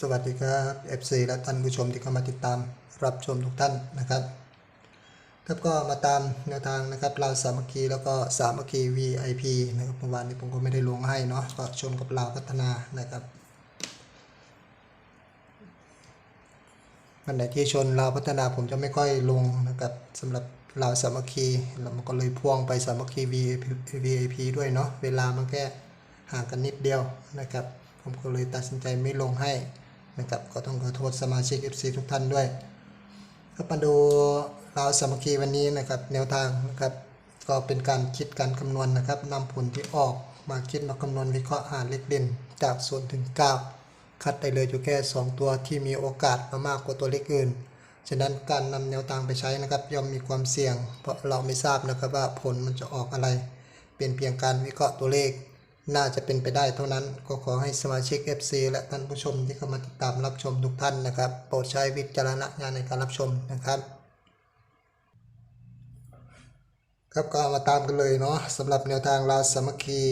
สวัสดีครับ FC และท่านผู้ชมที่เข้ามาติดตามรับชมทุกท่านนะครับครับก็มาตามแนวทางนะครับเราวสามัคคีแล้วก็สามัคคี VIP นะครับเมื่อวานนี้ผมก็ไม่ได้ลงให้เนาะก็ชมกับเราวพัฒนานะครับวันไหนที่ชนเราวพัฒนาผมจะไม่ค่อยลงนะครับสำหรับเราวสามัคคีแล้วมันก็เลยพ่วงไปสามัคคี VIP ด้วยเนาะเวลามันแค่ห่างกันนิดเดียวนะครับผมก็เลยตัดสินใจไม่ลงให้ นะครับก็ต้องขอโทษสมาชิก FC ทุกท่านด้วยก็มาดูเราวสามัคคีวันนี้นะครับแนวทางนะครับก็เป็นการคิดการคำนวณนะครับนำผลที่ออกมาคิดมาคำนวณวิเคราะห์หารเลขเด่นจาก0ถึง 9 คัดได้เลยอยู่แค่ 2 ตัวที่มีโอกาสมามากกว่าตัวเลขอื่น ฉะนั้นการนำแนวทางไปใช้นะครับย่อมมีความเสี่ยง เพราะเราไม่ทราบนะครับว่าผลมันจะออกอะไร เป็นเพียงการวิเคราะห์ตัวเลข น่าจะเป็นไปได้เท่านั้นก็ขอให้สมาชิก FC และท่านผู้ชมที่เข้ามาติดตามรับชมทุกท่านนะครับ โปรดใช้วิจารณญาณในการรับชมนะครับ ครับก็มาตามกันเลยเนาะสำหรับแนวทางราสมัคคี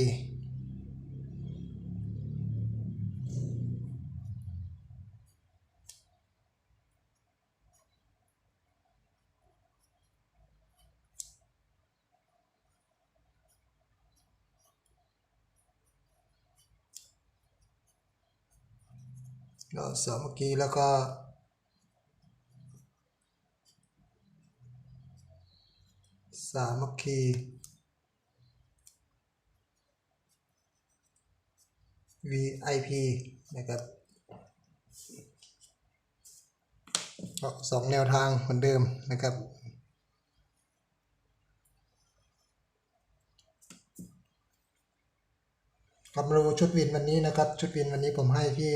ก็สามัคคีแล้วก็สามัคคี VIP นะครับก็สองแนวทางเหมือนเดิมนะครับครับมาดูชุดวินวันนี้นะครับ ชุดวินวันนี้ผมให้ที่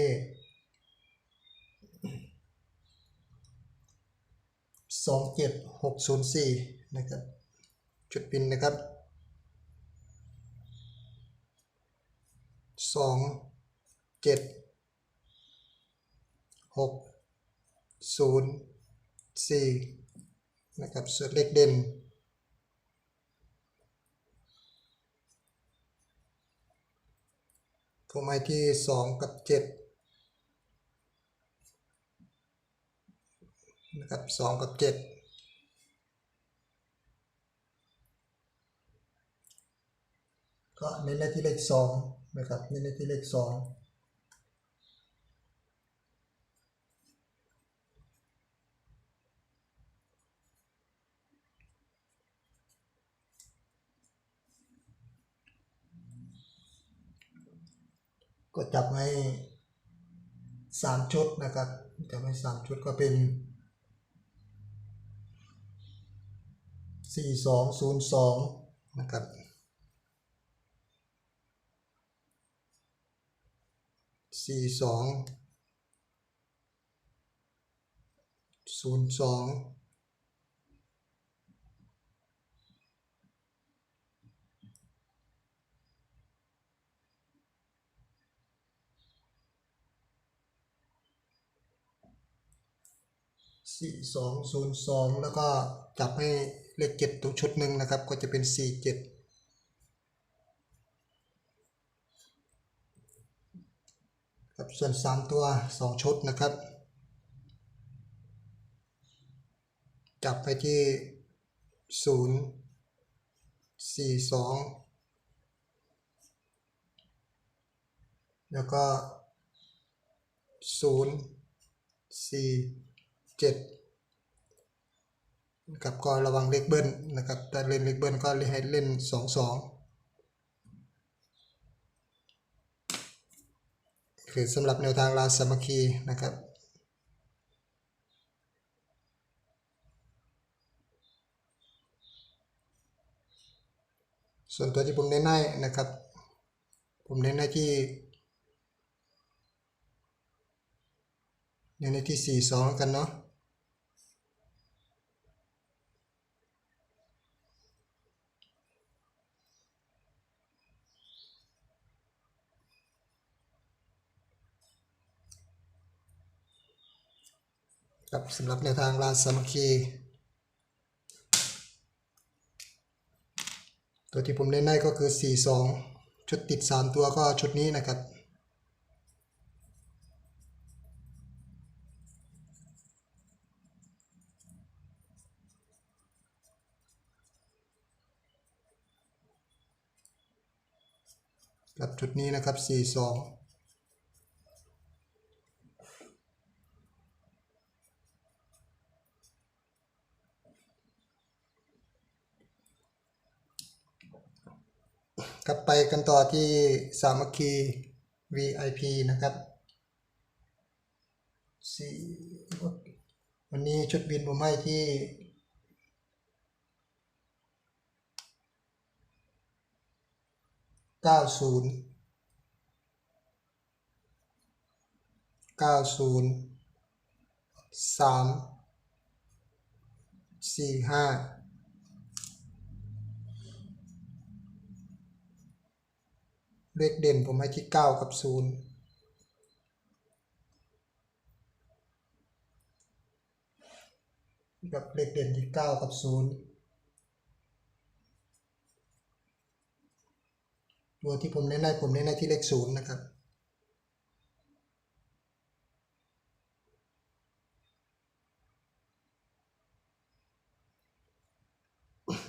27604 นะครับ จุดพินนะครับ 27604 นะครับส่วนเล็กเด่นผมให้ที่ 2 กับ 7 นะครับสองกับเจ็ดก็เน้นในที่เลขสองนะครับเน้นในที่เลขสองก็จับให้สามชุดนะครับจับให้สามชุดก็เป็น สี่สองศูนย์สองนะครับสี่สองศูนย์สองสี่สองศูนย์สองแล้วก็จับให้ เลขเจ็ดตัวชุดหนึ่งนะครับ ก็จะเป็นสี่เจ็ดครับส่วนสามตัวสองชุดนะครับ จับไปที่ศูนย์สี่สองแล้วก็ศูนย์สี่เจ็ด นะครับก็ระวังเลขเบิ้ลนะครับแต่เล่นเลขเบิ้ลก็ให้เล่นสองสองคือสำหรับแนวทางราสามัคคีนะครับส่วนตัวที่ผมเน้นให้นะครับ ผมเน้นให้ที่เน้นให้ที่สี่สองแล้วกันเนาะ ครับสำหรับแนวทางราชสมคคี ตัวที่ผมเล่นได้ก็คือ 4-2 ชุดติด 3 ตัวก็ชุดนี้นะครับกับจุดนี้นะครับ 4-2 กลับไปกันต่อที่สามัคคี VIP นะครับสีวันนี้ชุดบินผมให้ที่เก้าศูนย์เก้าศูนย์สามสี่ห้า เลขเด่นผมให้ที่เก้ากับศูนย์กับเลขเด่นที่เก้ากับศูนย์ตัวที่ผมเน้นให้ผมเน้นให้ที่เลขศูนย์นะครับ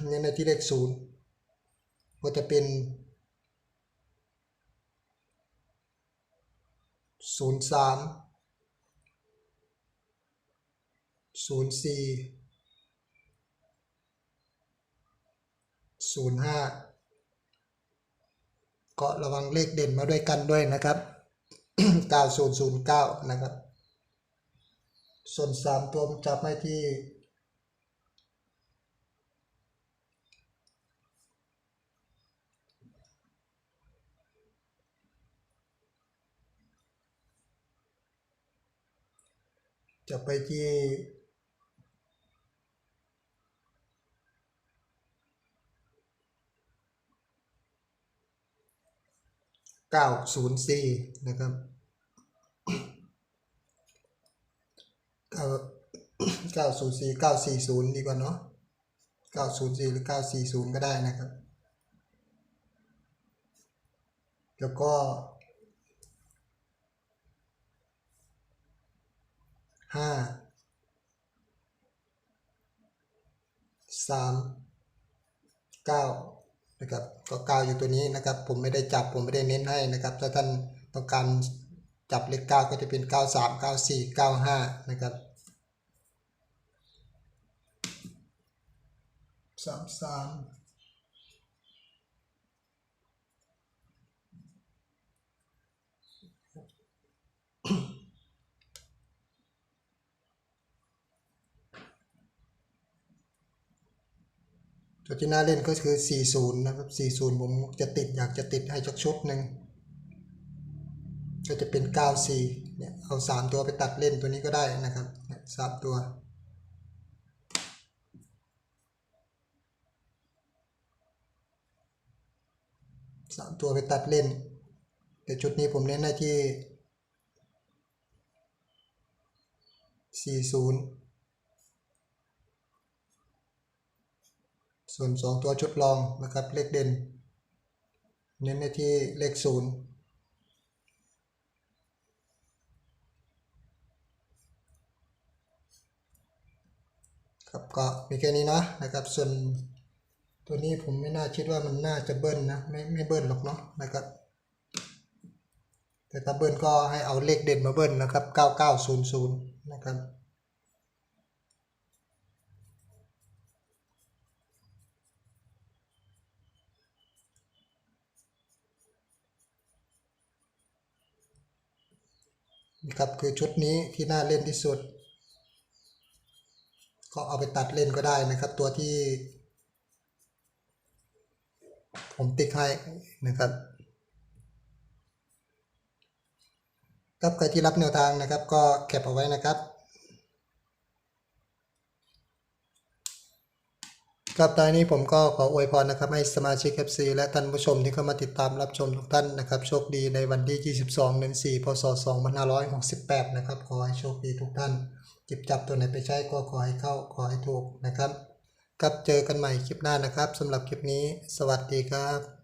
เน้นในที่เลขศูนย์ก็จะเป็น ศูนย์สามศูนย์สี่ศูนย์ห้าก็ระวังเลขเด่นมาด้วยกันด้วยนะครับ9009นย์ศูนย์เก้านะครับ ส่วน3ตัวผมจับให้ที่ จะไปที่904นะครับ9 904 940ดีกว่าเนาะ904หรือ940ก็ได้นะครับ แล้วก็ ห้าสามเก้านะครับก็เก้าอยู่ตัวนี้นะครับ ผมไม่ได้จับผมไม่ได้เน้นให้นะครับ ถ้าท่านต้องการจับเลขเก้าก็จะเป็นเก้าสามเก้าสี่เก้าห้านะครับสามสาม ตัวที่น่าเล่นก็คือ 40 นะครับ 40 ผมจะติดอยากจะติดให้สักชุดหนึ่งก็จะเป็น 94 เนี่ย เอา 3 ตัวไปตัดเล่นตัวนี้ก็ได้นะครับเนี่ยสามตัว สามตัวไปตัดเล่น แต่ชุดนี้ผมเน้นให้ที่ 40 ส่วน 2 ตัวชุดรองนะครับ เลขเด่น เน้นในที่เลข 0ครับก็มีแค่นี้นะนะครับ ส่วนตัวนี้ผมไม่น่าคิดว่ามันน่าจะเบิ้ลนะไม่ไม่เบิ้ลหรอกเนาะนะครับ แต่ถ้าเบิ้ลก็ให้เอาเลขเด่นมาเบิ้ลนะครับ 9900 นะครับ นี่ครับคือชุดนี้ที่น่าเล่นที่สุด ก็เอาไปตัดเล่นก็ได้นะครับ ตัวที่ ผมติ๊กให้นะครับครับใครที่รับแนวทางนะครับ ก็แคปเอาไว้นะครับ ครับตอนนี้ผมก็ขออวยพรนะครับให้สมาชิก FC และท่านผู้ชมที่เข้ามาติดตามรับชมทุกท่านนะครับ โชคดีในวันที่ 22เดือน4พศ2568 นะครับ ขอให้โชคดีทุกท่าน จิบจับตัวไหนไปใช้ก็ขอให้เข้าขอให้ถูกนะครับ ครับเจอกันใหม่คลิปหน้านะครับสำหรับคลิปนี้ สวัสดีครับ